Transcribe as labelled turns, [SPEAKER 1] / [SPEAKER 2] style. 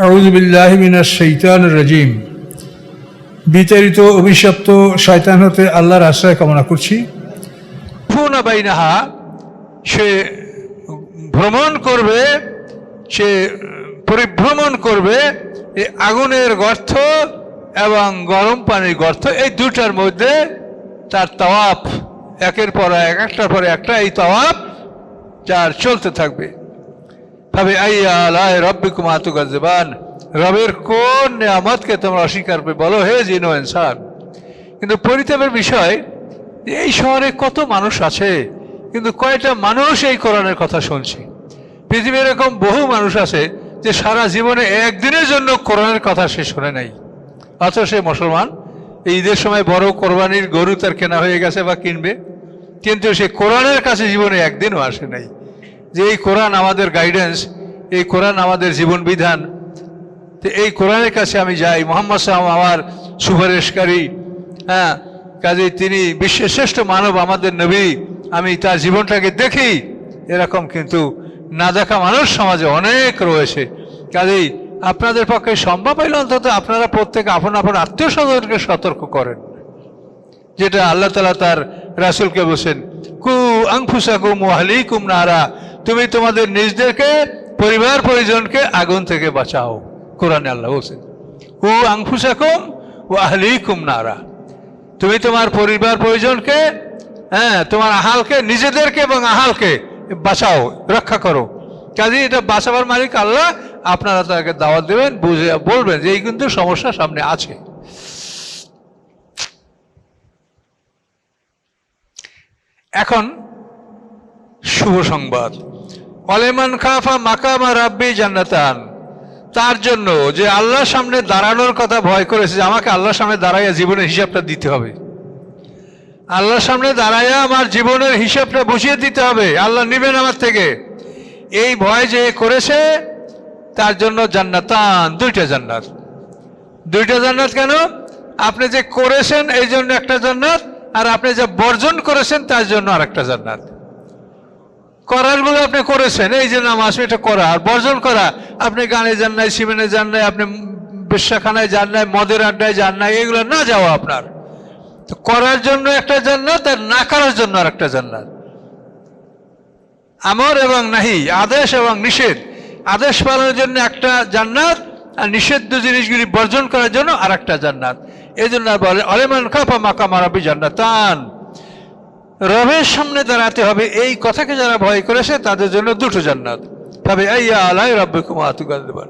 [SPEAKER 1] আউজবিল্লাহ মিনাশ শৈতান রাজিম। বিতাড়িত, অভিশপ্ত শয়তান হতে আল্লাহর আশ্রয় কামনা করছি।
[SPEAKER 2] বাইনাহা, সে ভ্রমণ করবে, সে পরিভ্রমণ করবে, এই আগুনের গর্ত এবং গরম পানির গর্ত, এই দুটার মধ্যে তার তাওয়াপ একের পর এক, একটার পরে একটা, এই তাওয়াপ যার চলতে থাকবে। ভাবে আইয়া আলাই রব্বি কুমাতু গাজবান রবের কোন নিয়ামতকে তোমরা অস্বীকার করবে? বলো, হে জিনো ইনসান। কিন্তু পরিতাপের বিষয়, এই শহরে কত মানুষ আছে? কিন্তু কয়টা মানুষ এই কোরআনের কথা শুনছে? পৃথিবীর এরকম বহু মানুষ আছে যে সারা জীবনে একদিনের জন্য কোরআনের কথা সে শোনে নাই। অথচ সে মুসলমান, ঈদের সময় বড় কোরবানির গরু তার কেনা হয়ে গেছে বা কিনবে, কিন্তু সে কোরআনের কাছে জীবনে একদিনও আসে নাই। যে এই কোরআন আমাদের গাইডেন্স এই কোরআন আমাদের জীবন বিধান তো এই কোরআনের কাছে আমি যাই। মোহাম্মদ সাহাম আমার সুপারিশকারী হ্যাঁ কাজে তিনি বিশ্বের শ্রেষ্ঠ মানব, আমাদের নবী। আমি তার জীবনটাকে দেখি, এরকম কিন্তু না দেখা মানুষ সমাজে অনেক রয়েছে। কাজেই আপনাদের পক্ষে সম্ভব হইলে অন্তত আপনারা প্রত্যেক আপন আপন আত্মীয় স্বজনকে সতর্ক করেন, যেটা আল্লাহ তালা তার রাসুলকে বলছেন, কু আংফুসা কুম আংফুসাকুম ওয়াহলিকুম নারা তুমি তোমাদের নিজদেরকে, পরিবার পরিজনকে আগুন থেকে বাঁচাও। কোরআনে আল্লাহ বলছেন কু আংফুসাকুম ও আহলিকুম নারা। তুমি তোমার পরিবার পরিজনকে হ্যাঁ তোমার আহালকে, নিজেদেরকে এবং আহালকে বাঁচাও, রক্ষা করো। কাজে এটা বাঁচাবার মালিক আল্লাহ। আপনারা তাকে দাওয়াত দেবেন, বুঝে বলবেন যে এই কিন্তু সমস্যা সামনে আছে। এখন শুভ সংবাদ। অলেমান খাফা মাকামা রাব্বি জান্নাতান। তার জন্য যে আল্লাহর সামনে দাঁড়ানোর কথা ভয় করেছে যে আমাকে আল্লাহর সামনে দাঁড়াইয়া জীবনের হিসাবটা দিতে হবে। আল্লাহর সামনে দাঁড়াইয়া আমার জীবনের হিসাবটা বুঝিয়ে দিতে হবে। আল্লাহ নেবেন আমার থেকে। এই ভয় যে করেছে, তার জন্য জান্নাতান, দুইটা জান্নাত। দুইটা জান্নাত কেন? আপনি যে করেছেন এই জন্য একটা জান্নাত, আর আপনি যে বর্জন করেছেন, তার জন্য আর একটা জান্নাত। করারগুলো আপনি করেছেন, এই যে নামাজ, এটা করা, আর বর্জন করা, আপনি গানে যান নাই, সিমেনে যান নাই, আপনি বিশ্বাখানায় যান নাই, মদের আড্ডায় যান নাই, এগুলো না যাওয়া আপনার। তো করার জন্য একটা জান্নাত আর না করার জন্য আর একটা জান্নাত। আমর এবং নাহি, আদেশ এবং নিষেধ। আদেশ পালনের জন্য একটা জান্নাত আর নিষিদ্ধ জিনিসগুলি বর্জন করার জন্য আর একটা জান্নাত। এই জন্য বলে, অলেমান খাপা মাকা মারাবি জান্নাতান। রবের সামনে দাঁড়াতে হবে। এই কথাকে যারা ভয় করেছে, তাদের জন্য দুটো জান্নাত। তবে আইয়া আলাই রব্বে কুমা আতুগাল দেবার